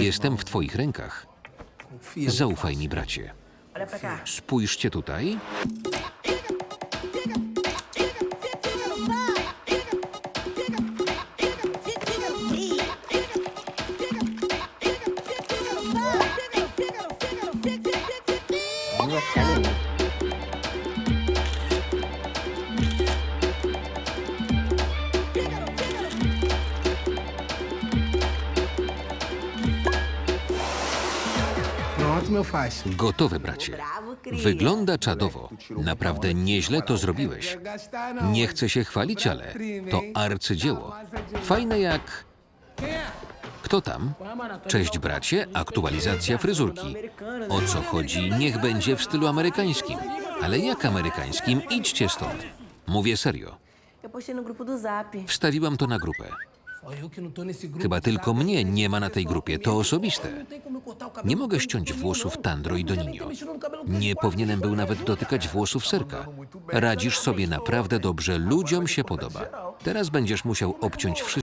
Jestem w twoich rękach. Zaufaj mi, bracie. Spójrzcie tutaj. Gotowe, bracie. Wygląda czadowo. Naprawdę nieźle to zrobiłeś. Nie chcę się chwalić, ale to arcydzieło. Fajne jak... Kto tam? Cześć, bracie. Aktualizacja fryzurki. O co chodzi? Niech będzie w stylu amerykańskim. Ale jak amerykańskim? Idźcie stąd. Mówię serio. Wstawiłam to na grupę. Chyba tylko mnie nie ma na tej grupie. To osobiste. Nie mogę ściąć włosów Tandro i Doninio. Nie powinienem był nawet dotykać włosów serka. Radzisz sobie naprawdę dobrze. Ludziom się podoba. Teraz będziesz musiał obciąć wszystko.